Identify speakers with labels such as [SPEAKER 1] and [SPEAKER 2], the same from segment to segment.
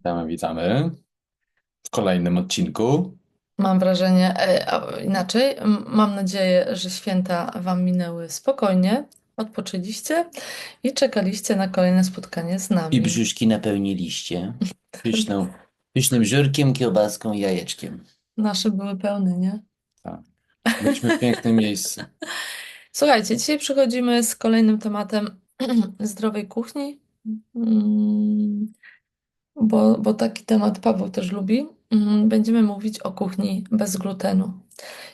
[SPEAKER 1] Witamy, witamy w kolejnym odcinku.
[SPEAKER 2] Mam wrażenie, e, a inaczej, mam nadzieję, że święta Wam minęły spokojnie, odpoczęliście i czekaliście na kolejne spotkanie z
[SPEAKER 1] I
[SPEAKER 2] nami.
[SPEAKER 1] brzuszki napełniliście pyszną, pysznym żurkiem, kiełbaską i jajeczkiem.
[SPEAKER 2] Nasze były pełne, nie?
[SPEAKER 1] Tak. Byliśmy w pięknym miejscu.
[SPEAKER 2] Słuchajcie, dzisiaj przychodzimy z kolejnym tematem zdrowej kuchni, Mm, bo, bo taki temat Paweł też lubi. Mm, Będziemy mówić o kuchni bez glutenu.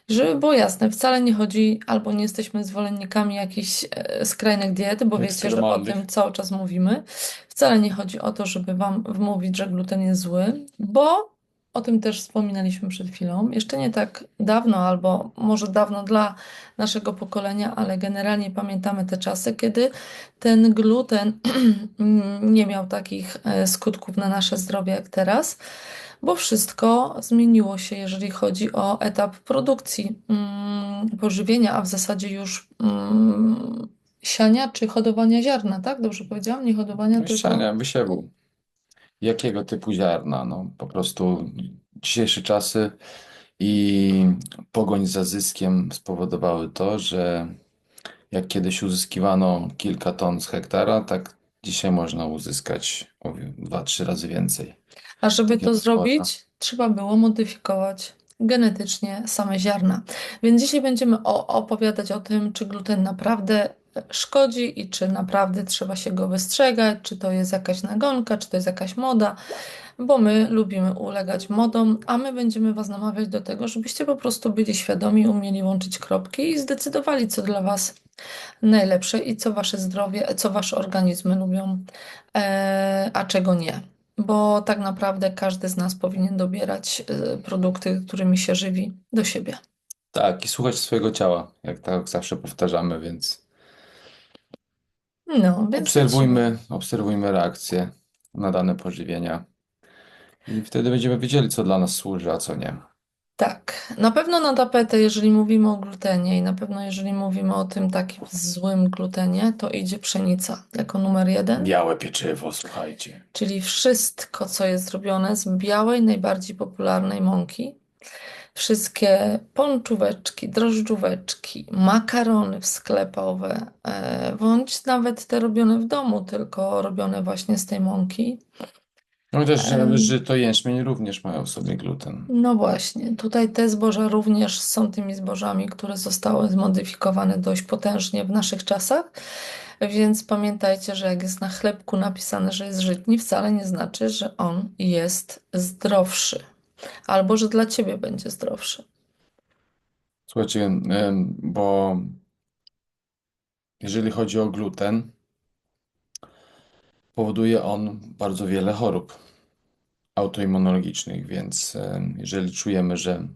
[SPEAKER 2] Żeby było jasne, wcale nie chodzi, albo nie jesteśmy zwolennikami jakichś e, skrajnych diet, bo wiecie, że o tym cały czas mówimy. Wcale nie chodzi o to, żeby Wam wmówić, że gluten jest zły, bo o tym też wspominaliśmy przed chwilą. Jeszcze nie tak dawno, albo może dawno dla naszego pokolenia, ale generalnie pamiętamy te czasy, kiedy ten gluten nie miał takich e, skutków na nasze zdrowie jak teraz bo wszystko zmieniło się, jeżeli chodzi o etap produkcji mm, pożywienia, a w zasadzie już mm, siania czy hodowania ziarna, tak? Dobrze powiedziałam? Nie hodowania, tylko
[SPEAKER 1] Siania, wysiewu. Jakiego typu ziarna? No, po prostu dzisiejsze czasy i pogoń za zyskiem spowodowały to, że jak kiedyś uzyskiwano kilka ton z hektara, tak dzisiaj można uzyskać o dwa, trzy razy więcej.
[SPEAKER 2] A żeby to zrobić, trzeba było modyfikować genetycznie same ziarna. Więc dzisiaj będziemy o, opowiadać o tym, czy gluten naprawdę szkodzi i czy naprawdę trzeba się go wystrzegać, czy to jest jakaś nagonka, czy to jest jakaś moda, bo my lubimy ulegać modom, a my będziemy Was namawiać do tego, żebyście po prostu byli świadomi, umieli łączyć kropki i zdecydowali, co dla Was najlepsze i co Wasze zdrowie, co Wasze organizmy lubią, e, a czego nie bo tak naprawdę każdy z nas powinien dobierać y, produkty, którymi się żywi, do siebie.
[SPEAKER 1] Tak, i słuchać swojego ciała, jak tak zawsze powtarzamy, więc
[SPEAKER 2] No, więc
[SPEAKER 1] obserwujmy, obserwujmy reakcje na dane pożywienia i wtedy będziemy wiedzieli, co dla nas służy, a co nie.
[SPEAKER 2] Tak, na pewno na tapetę, jeżeli mówimy o glutenie i na pewno jeżeli mówimy o tym takim złym glutenie, to idzie pszenica jako numer jeden,
[SPEAKER 1] Białe pieczywo, słuchajcie.
[SPEAKER 2] czyli wszystko, co jest zrobione z białej, najbardziej popularnej mąki. Wszystkie pączóweczki, drożdżóweczki, makarony sklepowe, e, bądź nawet te robione w domu, tylko robione właśnie z tej mąki.
[SPEAKER 1] No też, że,
[SPEAKER 2] Em,
[SPEAKER 1] że to jęczmień również mają w sobie gluten.
[SPEAKER 2] No właśnie, tutaj te zboża również są tymi zbożami, które zostały zmodyfikowane dość potężnie w naszych czasach, więc pamiętajcie, że jak jest na chlebku napisane, że jest żytni, wcale nie znaczy, że on jest zdrowszy, albo że dla ciebie będzie zdrowszy.
[SPEAKER 1] Słuchajcie, bo jeżeli chodzi o gluten, powoduje on bardzo wiele chorób autoimmunologicznych, więc jeżeli czujemy, że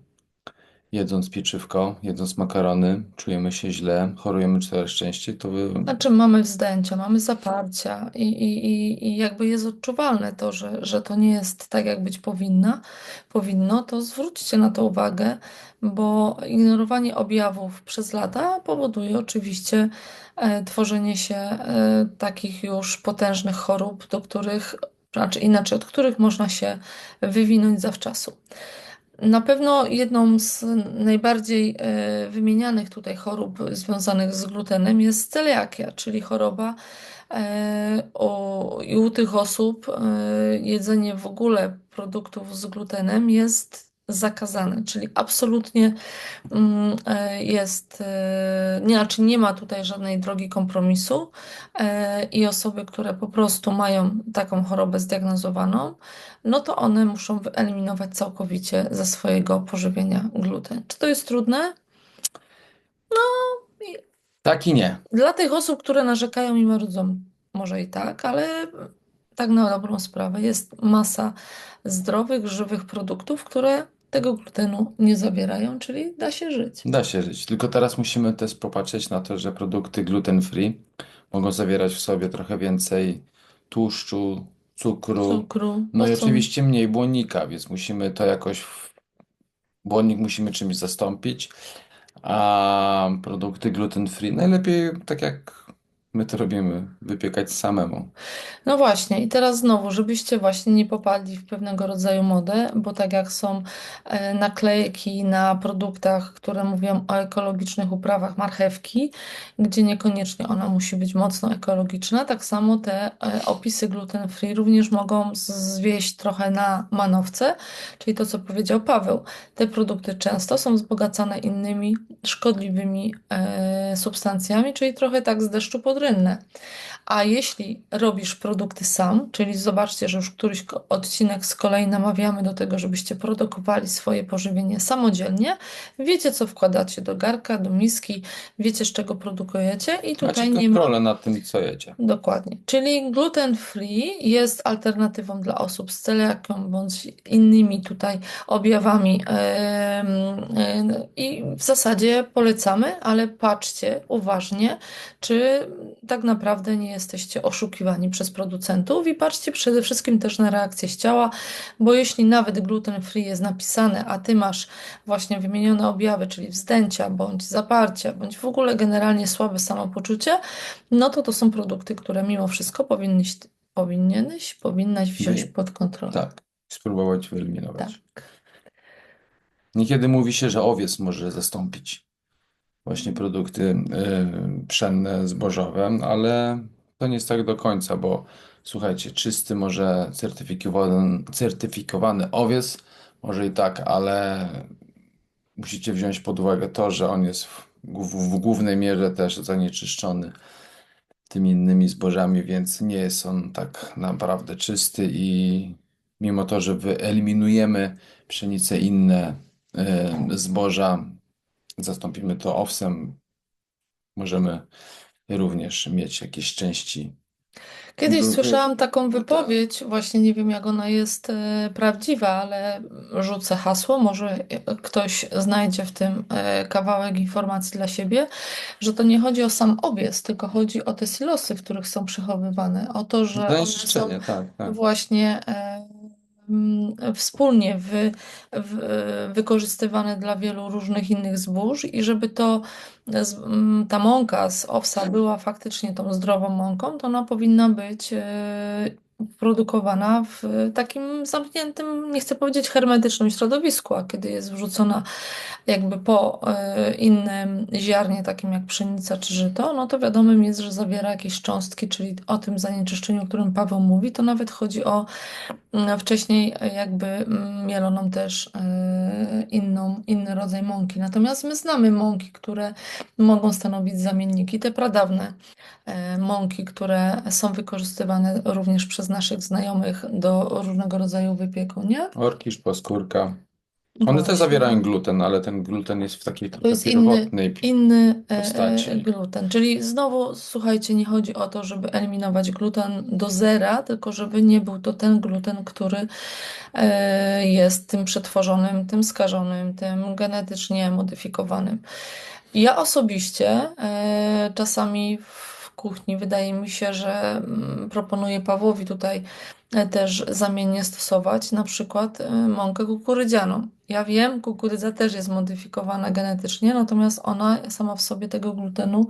[SPEAKER 1] jedząc pieczywko, jedząc makarony, czujemy się źle, chorujemy coraz częściej, to wy...
[SPEAKER 2] Znaczy mamy wzdęcia, mamy zaparcia i, i, i, i jakby jest odczuwalne to, że, że to nie jest tak, jak być powinna, powinno, to zwróćcie na to uwagę, bo ignorowanie objawów przez lata powoduje oczywiście e, tworzenie się e, takich już potężnych chorób, do których, znaczy inaczej, od których można się wywinąć zawczasu. Na pewno jedną z najbardziej e, wymienianych tutaj chorób związanych z glutenem jest celiakia, czyli choroba e, o, i u tych osób e, jedzenie w ogóle produktów z glutenem jest zakazane, czyli absolutnie mm, e, jest, e, nie, znaczy nie ma tutaj żadnej drogi kompromisu e, i osoby, które po prostu mają taką chorobę zdiagnozowaną, no to one muszą wyeliminować całkowicie ze swojego pożywienia gluten. Czy to jest trudne? I
[SPEAKER 1] Tak i nie.
[SPEAKER 2] Dla tych osób, które narzekają i marudzą, może i tak, ale tak na dobrą sprawę jest masa zdrowych, żywych produktów, które tego glutenu nie zawierają, czyli da się żyć.
[SPEAKER 1] Da się żyć. Tylko teraz musimy też popatrzeć na to, że produkty gluten-free mogą zawierać w sobie trochę więcej tłuszczu, cukru,
[SPEAKER 2] Cukru,
[SPEAKER 1] no i oczywiście mniej błonnika, więc musimy to jakoś, w- błonnik musimy czymś zastąpić, a produkty gluten-free najlepiej tak jak My to robimy wypiekać samemu.
[SPEAKER 2] No właśnie, i teraz znowu, żebyście właśnie nie popadli w pewnego rodzaju modę, bo tak jak są e, naklejki na produktach, które mówią o ekologicznych uprawach marchewki, gdzie niekoniecznie ona musi być mocno ekologiczna, tak samo te e, opisy gluten free również mogą zwieść trochę na manowce, czyli to, co powiedział Paweł. Te produkty często są wzbogacane innymi szkodliwymi e, substancjami, czyli trochę tak z deszczu pod rynnę. A jeśli robisz produkty sam, czyli zobaczcie, że już któryś odcinek z kolei namawiamy do tego, żebyście produkowali swoje pożywienie samodzielnie, wiecie, co wkładacie do garka, do miski, wiecie, z czego produkujecie i
[SPEAKER 1] Macie
[SPEAKER 2] tutaj nie ma.
[SPEAKER 1] kontrolę nad tym, co jecie.
[SPEAKER 2] Dokładnie. Czyli gluten free jest alternatywą dla osób z celiakią bądź innymi tutaj objawami. I w zasadzie polecamy, ale patrzcie uważnie, czy tak naprawdę nie jesteście oszukiwani przez producentów i patrzcie przede wszystkim też na reakcję z ciała, bo jeśli nawet gluten free jest napisane, a ty masz właśnie wymienione objawy, czyli wzdęcia, bądź zaparcia, bądź w ogóle generalnie słabe samopoczucie, no to to są produkty, które mimo wszystko powinnyś, powinieneś, powinnaś wziąć pod kontrolę.
[SPEAKER 1] Tak. Spróbować wyeliminować.
[SPEAKER 2] Tak.
[SPEAKER 1] Niekiedy mówi się, że owiec może zastąpić właśnie produkty y, pszenne, zbożowe, ale to nie jest tak do końca, bo słuchajcie, czysty może certyfikowany, certyfikowany owiec, może i tak, ale musicie wziąć pod uwagę to, że on jest w, w, w głównej mierze też zanieczyszczony tymi innymi zbożami, więc nie jest on tak naprawdę czysty i mimo to, że wyeliminujemy pszenicę inne y, zboża, zastąpimy to owsem, możemy również mieć jakieś części.
[SPEAKER 2] Kiedyś słyszałam taką wypowiedź, właśnie nie wiem jak ona jest e, prawdziwa, ale rzucę hasło, może ktoś znajdzie w tym e, kawałek informacji dla siebie, że to nie chodzi o sam owiec, tylko chodzi o te silosy, w których są przechowywane, o to, że one są
[SPEAKER 1] tak, tak.
[SPEAKER 2] właśnie e, wspólnie wy, w, wykorzystywane dla wielu różnych innych zbóż i żeby to mm, ta mąka z owsa była faktycznie tą zdrową mąką, to ona powinna być e, produkowana w takim zamkniętym, nie chcę powiedzieć hermetycznym środowisku, a kiedy jest wrzucona jakby po e, innym ziarnie, takim jak pszenica czy żyto, no to wiadomym jest, że zawiera jakieś cząstki, czyli o tym zanieczyszczeniu, o którym Paweł mówi, to nawet chodzi o mm, wcześniej jakby mm, mieloną też e, inną, inny rodzaj mąki. Natomiast my znamy mąki, które mogą stanowić zamienniki, te pradawne mąki, które są wykorzystywane również przez naszych znajomych do różnego rodzaju wypieku, nie?
[SPEAKER 1] Orkisz, poskórka. One
[SPEAKER 2] Właśnie.
[SPEAKER 1] też zawierają gluten, ale ten gluten jest w takiej
[SPEAKER 2] To jest
[SPEAKER 1] trochę
[SPEAKER 2] inny,
[SPEAKER 1] pierwotnej
[SPEAKER 2] inny e,
[SPEAKER 1] postaci.
[SPEAKER 2] e, gluten. Czyli znowu, słuchajcie, nie chodzi o to, żeby eliminować gluten do zera, tylko żeby nie był to ten gluten, który e, jest tym przetworzonym, tym skażonym, tym genetycznie modyfikowanym. Ja osobiście e, czasami w kuchni wydaje mi się, że mm, proponuję Pawłowi tutaj e, też zamiennie stosować na przykład e, mąkę kukurydzianą. Ja wiem, kukurydza też jest modyfikowana genetycznie, natomiast ona sama w sobie tego glutenu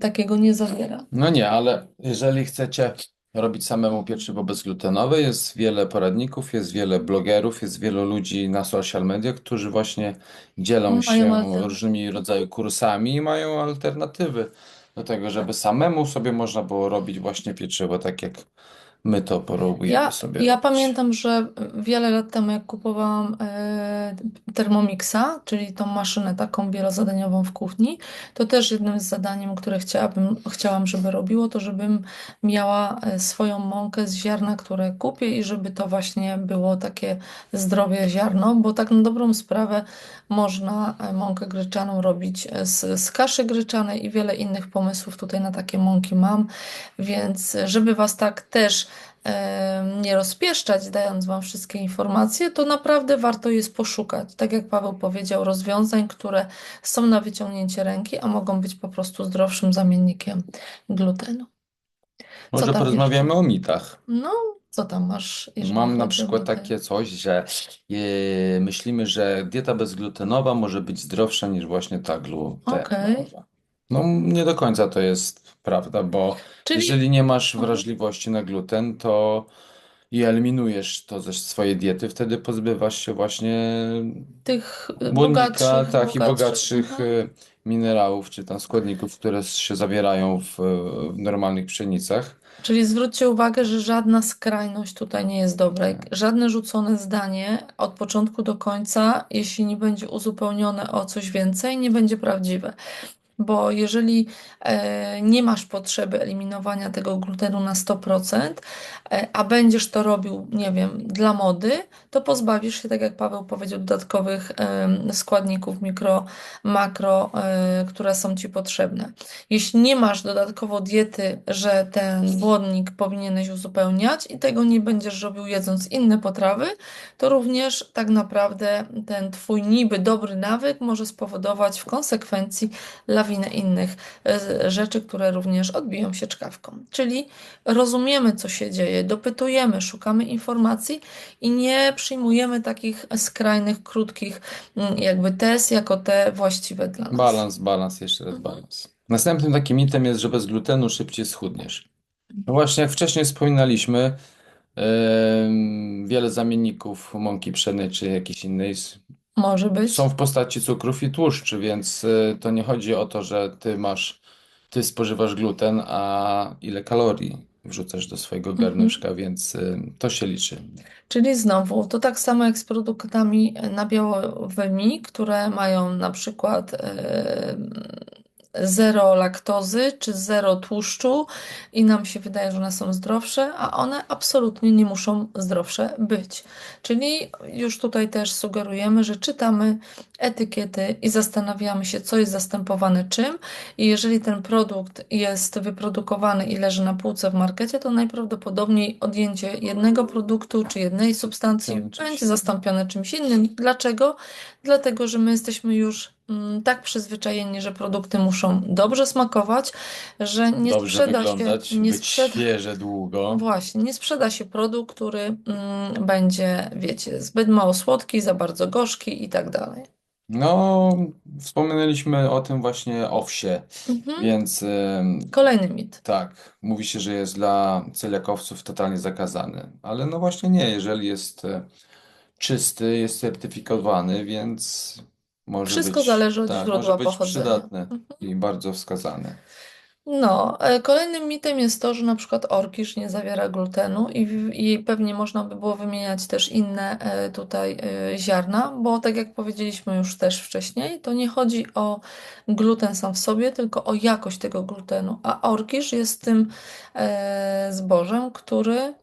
[SPEAKER 2] takiego nie zawiera.
[SPEAKER 1] No nie, ale jeżeli chcecie robić samemu pieczywo bezglutenowe, jest wiele poradników, jest wiele blogerów, jest wielu ludzi na social media, którzy właśnie dzielą
[SPEAKER 2] Mają
[SPEAKER 1] się różnymi rodzaju kursami i mają alternatywy do tego, żeby samemu sobie można było robić właśnie pieczywo, tak jak my to próbujemy
[SPEAKER 2] Ja,
[SPEAKER 1] sobie
[SPEAKER 2] ja
[SPEAKER 1] robić.
[SPEAKER 2] pamiętam, że wiele lat temu, jak kupowałam e, Thermomixa, czyli tą maszynę taką wielozadaniową w kuchni, to też jednym z zadaniem, które chciałabym, chciałam, żeby robiło, to żebym miała e, swoją mąkę z ziarna, które kupię i żeby to właśnie było takie zdrowe ziarno, bo tak na dobrą sprawę można e, mąkę gryczaną robić e, z, z kaszy gryczanej i wiele innych pomysłów tutaj na takie mąki mam, więc e, żeby Was tak też nie rozpieszczać, dając Wam wszystkie informacje, to naprawdę warto jest poszukać, tak jak Paweł powiedział, rozwiązań, które są na wyciągnięcie ręki, a mogą być po prostu zdrowszym zamiennikiem glutenu.
[SPEAKER 1] Może porozmawiamy o mitach.
[SPEAKER 2] No, co tam masz, jeżeli
[SPEAKER 1] Mam na
[SPEAKER 2] chodzi o
[SPEAKER 1] przykład takie coś, że e, myślimy, że dieta bezglutenowa może być zdrowsza niż właśnie ta
[SPEAKER 2] Okej.
[SPEAKER 1] glutenowa. No, nie do końca to jest prawda, bo
[SPEAKER 2] Czyli
[SPEAKER 1] jeżeli nie masz wrażliwości na gluten, to i eliminujesz to ze swojej diety, wtedy pozbywasz się właśnie
[SPEAKER 2] tych
[SPEAKER 1] błonnika,
[SPEAKER 2] bogatszych,
[SPEAKER 1] tak, i
[SPEAKER 2] bogatszych.
[SPEAKER 1] bogatszych y, minerałów, czy tam składników, które się zawierają w, w normalnych pszenicach.
[SPEAKER 2] Czyli zwróćcie uwagę, że żadna skrajność tutaj nie jest dobra. I Żadne rzucone zdanie od początku do końca, jeśli nie będzie uzupełnione o coś więcej, nie będzie prawdziwe. Bo jeżeli e, nie masz potrzeby eliminowania tego glutenu na 100%, e, a będziesz to robił, nie wiem, dla mody, to pozbawisz się, tak jak Paweł powiedział, dodatkowych składników mikro, makro, e, które są ci potrzebne. Jeśli nie masz dodatkowo diety, że ten błonnik powinieneś uzupełniać i tego nie będziesz robił jedząc inne potrawy, to również tak naprawdę ten twój niby dobry nawyk może spowodować w konsekwencji lawinę innych e, rzeczy, które również odbiją się czkawką. Czyli rozumiemy, co się dzieje, dopytujemy, szukamy informacji i nie przyjmujemy takich skrajnych, krótkich mm, jakby tez jako te właściwe dla nas.
[SPEAKER 1] Balans, balans, jeszcze raz
[SPEAKER 2] Mhm.
[SPEAKER 1] balans. Następnym takim mitem jest, że bez glutenu szybciej schudniesz. No właśnie, jak wcześniej wspominaliśmy, em, wiele zamienników mąki pszennej czy jakiejś innej
[SPEAKER 2] Może
[SPEAKER 1] są
[SPEAKER 2] być.
[SPEAKER 1] w postaci cukrów i tłuszczy, więc y, to nie chodzi o to, że ty masz, ty spożywasz gluten, a ile kalorii wrzucasz do swojego
[SPEAKER 2] Mhm.
[SPEAKER 1] garnuszka, więc y, to się liczy.
[SPEAKER 2] Czyli znowu, to tak samo jak z produktami nabiałowymi, które mają na przykład e, zero laktozy czy zero tłuszczu i nam się wydaje, że one są zdrowsze, a one absolutnie nie muszą zdrowsze być. Czyli już tutaj też sugerujemy, że czytamy etykiety i zastanawiamy się, co jest zastępowane czym. I jeżeli ten produkt jest wyprodukowany i leży na półce w markecie, to najprawdopodobniej odjęcie jednego produktu czy jednej substancji będzie zastąpione czymś innym. Dlaczego? Dlatego, że my jesteśmy już tak przyzwyczajeni, że produkty muszą dobrze smakować, że nie
[SPEAKER 1] dobrze
[SPEAKER 2] sprzeda się, nie
[SPEAKER 1] być
[SPEAKER 2] sprzeda,
[SPEAKER 1] świeże długo.
[SPEAKER 2] właśnie, nie sprzeda się produkt, który mm, będzie, wiecie, zbyt mało słodki, za bardzo gorzki i tak dalej.
[SPEAKER 1] No, wspominaliśmy o tym właśnie owsie,
[SPEAKER 2] Mhm.
[SPEAKER 1] więc
[SPEAKER 2] Kolejny mit.
[SPEAKER 1] tak, mówi się, że jest dla celiakowców totalnie zakazany, ale no właśnie nie, jeżeli jest e, czysty, jest certyfikowany, więc może
[SPEAKER 2] Wszystko
[SPEAKER 1] być,
[SPEAKER 2] zależy od
[SPEAKER 1] tak, może
[SPEAKER 2] źródła
[SPEAKER 1] być
[SPEAKER 2] pochodzenia.
[SPEAKER 1] przydatny i bardzo wskazany.
[SPEAKER 2] No, e, kolejnym mitem jest to, że na przykład orkisz nie zawiera glutenu i, w- i pewnie można by było wymieniać też inne e, tutaj e, ziarna, bo tak jak powiedzieliśmy już też wcześniej, to nie chodzi o gluten sam w sobie, tylko o jakość tego glutenu, a orkisz jest tym e, zbożem, który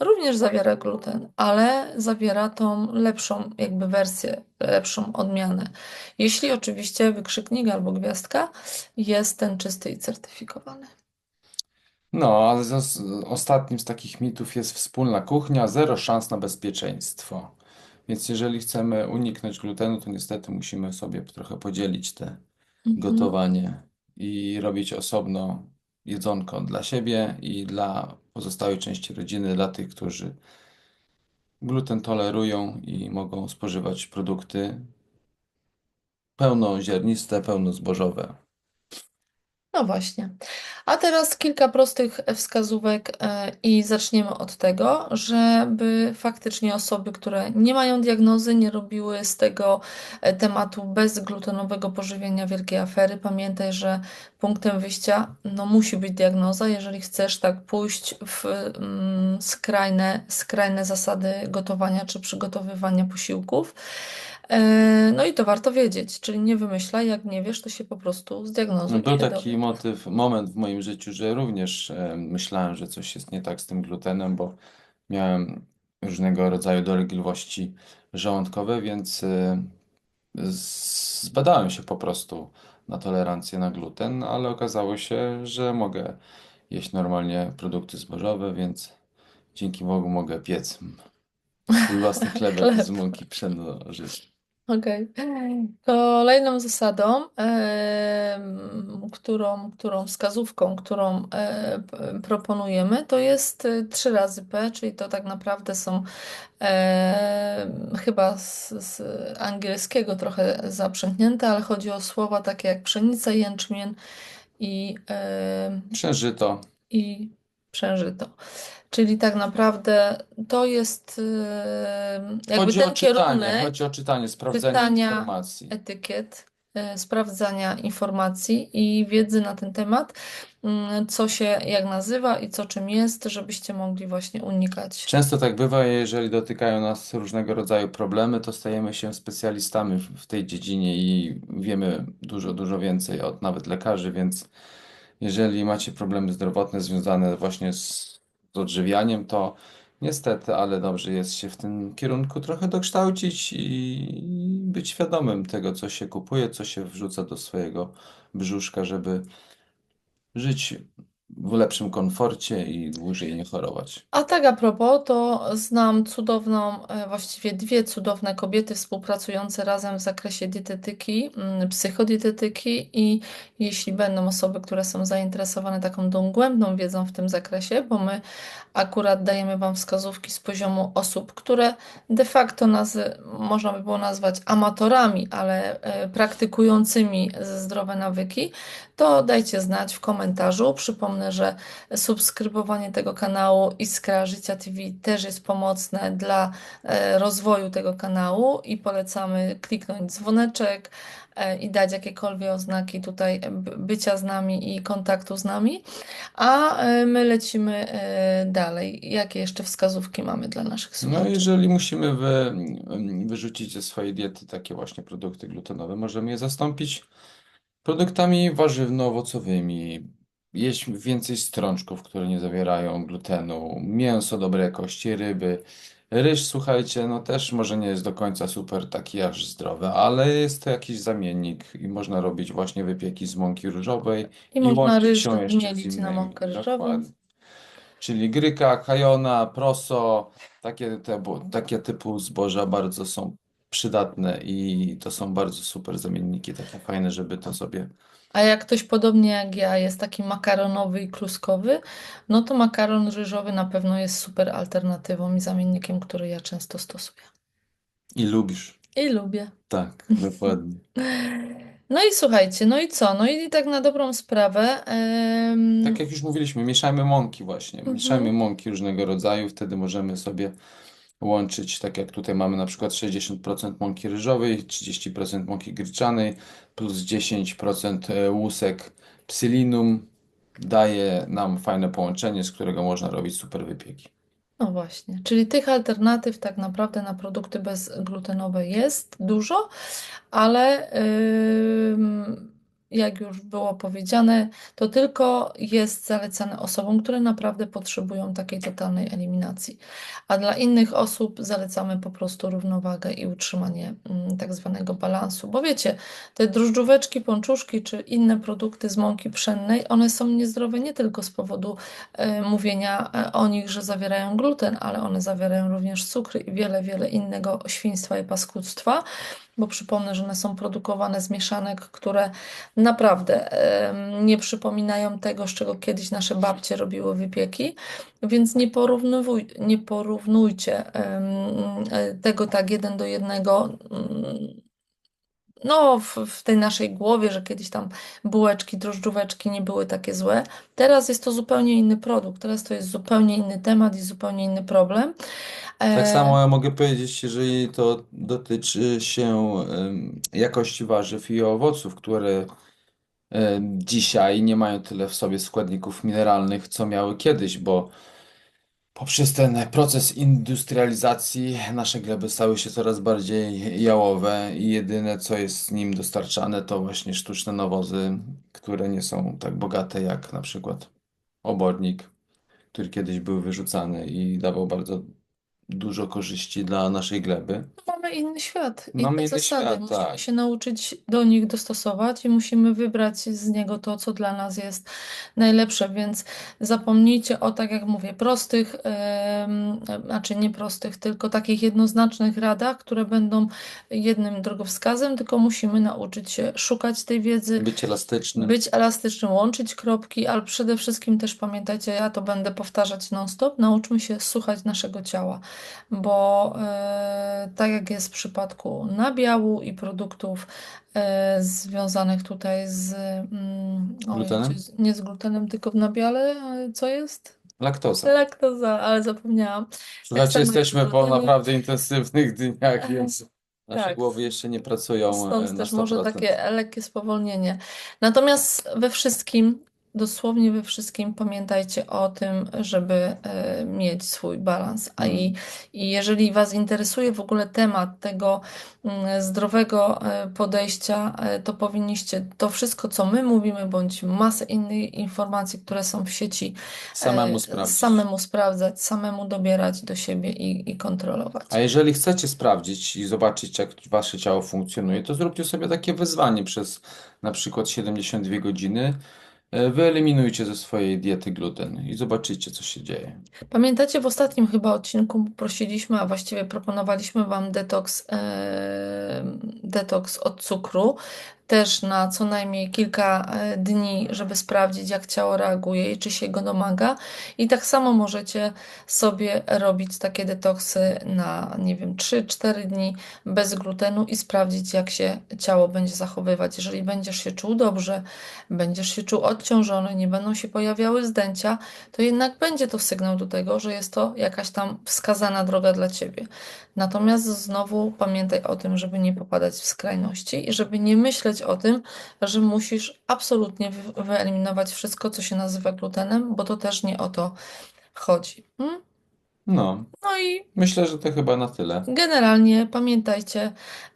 [SPEAKER 2] również zawiera gluten, ale zawiera tą lepszą jakby wersję, lepszą odmianę. Jeśli oczywiście wykrzyknik albo gwiazdka jest ten czysty i certyfikowany.
[SPEAKER 1] No, a z, z, ostatnim z takich mitów jest wspólna kuchnia, zero szans na bezpieczeństwo. Więc jeżeli chcemy uniknąć glutenu, to niestety musimy sobie trochę podzielić te
[SPEAKER 2] Mhm.
[SPEAKER 1] gotowanie i robić osobno jedzonko dla siebie i dla pozostałej części rodziny, dla tych, którzy gluten tolerują i mogą spożywać produkty pełnoziarniste, pełnozbożowe.
[SPEAKER 2] No właśnie. A teraz kilka prostych wskazówek e, i zaczniemy od tego, żeby faktycznie osoby, które nie mają diagnozy, nie robiły z tego e, tematu bezglutenowego pożywienia wielkiej afery. Pamiętaj, że punktem wyjścia no, musi być diagnoza, jeżeli chcesz tak pójść w mm, skrajne, skrajne zasady gotowania czy przygotowywania posiłków. E, No i to warto wiedzieć, czyli nie wymyślaj, jak nie wiesz, to się po prostu zdiagnozuj i
[SPEAKER 1] Był taki motyw, moment w moim życiu, że również e, myślałem, że coś jest nie tak z tym glutenem, bo miałem różnego rodzaju dolegliwości żołądkowe, więc e, z- zbadałem się po prostu na tolerancję na gluten, ale okazało się, że mogę jeść normalnie produkty zbożowe, więc dzięki Bogu mogę piec swój własny chlebek z
[SPEAKER 2] Chleb.
[SPEAKER 1] mąki pszenno-żytniej.
[SPEAKER 2] Okej. Kolejną zasadą, em, którą, którą wskazówką, którą e, p- proponujemy, to jest e, 3 razy P, czyli to tak naprawdę są e, chyba z, z angielskiego trochę zaprzęgnięte, ale chodzi o słowa takie jak pszenica, jęczmień i, e,
[SPEAKER 1] Przeżyto.
[SPEAKER 2] i przężyto. Czyli tak naprawdę to jest e, jakby
[SPEAKER 1] Chodzi o
[SPEAKER 2] ten
[SPEAKER 1] czytanie,
[SPEAKER 2] kierunek
[SPEAKER 1] chodzi o czytanie, sprawdzanie
[SPEAKER 2] czytania
[SPEAKER 1] informacji.
[SPEAKER 2] etykiet, e, sprawdzania informacji i wiedzy na ten temat, mm, co się jak nazywa i co czym jest, żebyście mogli właśnie unikać.
[SPEAKER 1] Często tak bywa, jeżeli dotykają nas różnego rodzaju problemy, to stajemy się specjalistami w w tej dziedzinie i wiemy dużo, dużo więcej od nawet lekarzy, więc jeżeli macie problemy zdrowotne związane właśnie z, z odżywianiem, to niestety, ale dobrze jest się w tym kierunku trochę dokształcić i być świadomym tego, co się kupuje, co się wrzuca do swojego brzuszka, żeby żyć w lepszym komforcie i dłużej nie chorować.
[SPEAKER 2] A tak a propos, to znam cudowną, e, właściwie dwie cudowne kobiety współpracujące razem w zakresie dietetyki, mm, psychodietetyki i jeśli będą osoby, które są zainteresowane taką dogłębną wiedzą w tym zakresie, bo my akurat dajemy Wam wskazówki z poziomu osób, które de facto nazy można by było nazwać amatorami, ale e, praktykującymi zdrowe nawyki, to dajcie znać w komentarzu. Przypomnę, że subskrybowanie tego kanału Iskra Życia TV też jest pomocne dla e, rozwoju tego kanału i polecamy kliknąć dzwoneczek e, i dać jakiekolwiek oznaki tutaj b- bycia z nami i kontaktu z nami. A e, my lecimy e, dalej. Jakie jeszcze wskazówki mamy dla naszych
[SPEAKER 1] No,
[SPEAKER 2] słuchaczy?
[SPEAKER 1] jeżeli musimy wy, wyrzucić ze swojej diety takie właśnie produkty glutenowe, możemy je zastąpić produktami warzywno-owocowymi. Jeść więcej strączków, które nie zawierają glutenu, mięso dobrej jakości, ryby. Ryż, słuchajcie, no też może nie jest do końca super taki aż zdrowy, ale jest to jakiś zamiennik i można robić właśnie wypieki z mąki ryżowej
[SPEAKER 2] I można
[SPEAKER 1] łączyć
[SPEAKER 2] ryż
[SPEAKER 1] się jeszcze z
[SPEAKER 2] wymielić na
[SPEAKER 1] innymi.
[SPEAKER 2] mąkę ryżową.
[SPEAKER 1] Dokładnie. Czyli gryka, kajona, proso, takie, te, bo- takie typu zboża bardzo są przydatne i to są bardzo super zamienniki, takie fajne, żeby to sobie.
[SPEAKER 2] A jak ktoś podobnie jak ja jest taki makaronowy i kluskowy, no to makaron ryżowy na pewno jest super alternatywą i zamiennikiem, który ja często stosuję.
[SPEAKER 1] I lubisz.
[SPEAKER 2] I lubię.
[SPEAKER 1] Tak, dokładnie.
[SPEAKER 2] No i słuchajcie, no i co? No i tak na dobrą sprawę. em,
[SPEAKER 1] Tak jak już mówiliśmy, mieszajmy mąki właśnie. Mieszajmy
[SPEAKER 2] mhm.
[SPEAKER 1] mąki różnego rodzaju, wtedy możemy sobie łączyć, tak jak tutaj mamy na przykład 60% mąki ryżowej, 30% mąki gryczanej, plus 10% łusek psyllinum. Daje nam fajne połączenie, z którego można robić super wypieki.
[SPEAKER 2] No właśnie, czyli tych alternatyw tak naprawdę na produkty bezglutenowe jest dużo, ale ym, jak już było powiedziane, to tylko jest zalecane osobom, które naprawdę potrzebują takiej totalnej eliminacji. A dla innych osób zalecamy po prostu równowagę i utrzymanie mm, tak zwanego balansu. Bo wiecie, te drożdżóweczki, pączuszki czy inne produkty z mąki pszennej, one są niezdrowe nie tylko z powodu e, mówienia e, o nich, że zawierają gluten, ale one zawierają również cukry i wiele, wiele innego świństwa i paskudztwa, bo przypomnę, że one są produkowane z mieszanek, które naprawdę nie przypominają tego, z czego kiedyś nasze babcie robiły wypieki, więc nie nie porównujcie tego tak jeden do jednego. No, w, w tej naszej głowie, że kiedyś tam bułeczki, drożdżóweczki nie były takie złe. Teraz jest to zupełnie inny produkt, teraz to jest zupełnie inny temat i zupełnie inny problem.
[SPEAKER 1] Tak
[SPEAKER 2] E,
[SPEAKER 1] samo ja mogę powiedzieć, jeżeli to dotyczy się em, jakości warzyw i owoców, które em, dzisiaj nie mają tyle w sobie składników mineralnych, co miały kiedyś, bo poprzez ten proces industrializacji nasze gleby stały się coraz bardziej jałowe i jedyne, co jest nim dostarczane, to właśnie sztuczne nawozy, które nie są tak bogate jak na przykład obornik, który kiedyś był wyrzucany i dawał bardzo dużo korzyści dla naszej gleby.
[SPEAKER 2] Mamy mamy inny świat,
[SPEAKER 1] No,
[SPEAKER 2] inne
[SPEAKER 1] inny
[SPEAKER 2] zasady.
[SPEAKER 1] świat,
[SPEAKER 2] Musimy
[SPEAKER 1] tak.
[SPEAKER 2] się nauczyć do nich dostosować i musimy wybrać z niego to, co dla nas jest najlepsze. Więc zapomnijcie o, tak jak mówię, prostych, em, znaczy nie prostych, tylko takich jednoznacznych radach, które będą jednym drogowskazem, tylko musimy nauczyć się szukać tej wiedzy.
[SPEAKER 1] Być elastyczny.
[SPEAKER 2] Być elastycznym, łączyć kropki, ale przede wszystkim też pamiętajcie, ja to będę powtarzać non-stop, nauczmy się słuchać naszego ciała, bo e, tak jak jest w przypadku nabiału i produktów e, związanych tutaj z, mm,
[SPEAKER 1] Glutenem?
[SPEAKER 2] nie z glutenem, tylko w nabiale, ale co jest?
[SPEAKER 1] Laktoza.
[SPEAKER 2] Laktoza, ale zapomniałam. Jak
[SPEAKER 1] jesteśmy po naprawdę intensywnych dniach, więc nasze
[SPEAKER 2] Tak.
[SPEAKER 1] głowy jeszcze nie pracują e,
[SPEAKER 2] Stąd
[SPEAKER 1] na
[SPEAKER 2] też może
[SPEAKER 1] 100%.
[SPEAKER 2] takie lekkie spowolnienie. Natomiast we wszystkim, dosłownie we wszystkim pamiętajcie o tym, żeby e, mieć swój balans. A i, i jeżeli Was interesuje w ogóle temat tego mm, zdrowego e, podejścia, e, to powinniście to wszystko, co my mówimy, bądź masę innych informacji, które są w sieci,
[SPEAKER 1] Samemu sprawdzić.
[SPEAKER 2] samemu sprawdzać, samemu dobierać do siebie i, i kontrolować.
[SPEAKER 1] A jeżeli chcecie sprawdzić i zobaczyć, jak wasze ciało funkcjonuje, to zróbcie sobie takie wyzwanie przez na przykład 72 godziny. E, Wyeliminujcie ze swojej diety gluten i zobaczycie, co się dzieje.
[SPEAKER 2] Pamiętacie, w ostatnim chyba odcinku prosiliśmy, a właściwie proponowaliśmy Wam detoks, e, detoks od cukru, też na co najmniej kilka e, dni, żeby sprawdzić, jak ciało reaguje i czy się go domaga. I tak samo możecie sobie robić takie detoksy na, nie wiem, 3-4 dni bez glutenu i sprawdzić, jak się ciało będzie zachowywać. Jeżeli będziesz się czuł dobrze, będziesz się czuł odciążony, nie będą się pojawiały zdęcia, to jednak będzie to sygnał do tego, że jest to jakaś tam wskazana droga dla Ciebie. Natomiast znowu pamiętaj o tym, żeby nie popadać w skrajności i żeby nie myśleć o tym, że musisz absolutnie wy- wyeliminować wszystko, co się nazywa glutenem, bo to też nie o to chodzi. Mm?
[SPEAKER 1] No,
[SPEAKER 2] No i
[SPEAKER 1] myślę, że to chyba na tyle.
[SPEAKER 2] Generalnie pamiętajcie,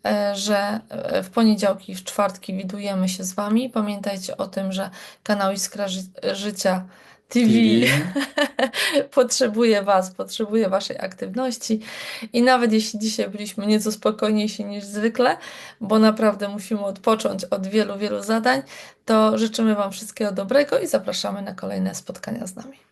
[SPEAKER 2] e, że e, w poniedziałki i w czwartki widujemy się z Wami. Pamiętajcie o tym, że kanał Iskra Ży Życia
[SPEAKER 1] TV.
[SPEAKER 2] potrzebuje Was, potrzebuje Waszej aktywności. I nawet jeśli dzisiaj byliśmy nieco spokojniejsi niż zwykle, bo naprawdę musimy odpocząć od wielu, wielu zadań, to życzymy Wam wszystkiego dobrego i zapraszamy na kolejne spotkania z nami.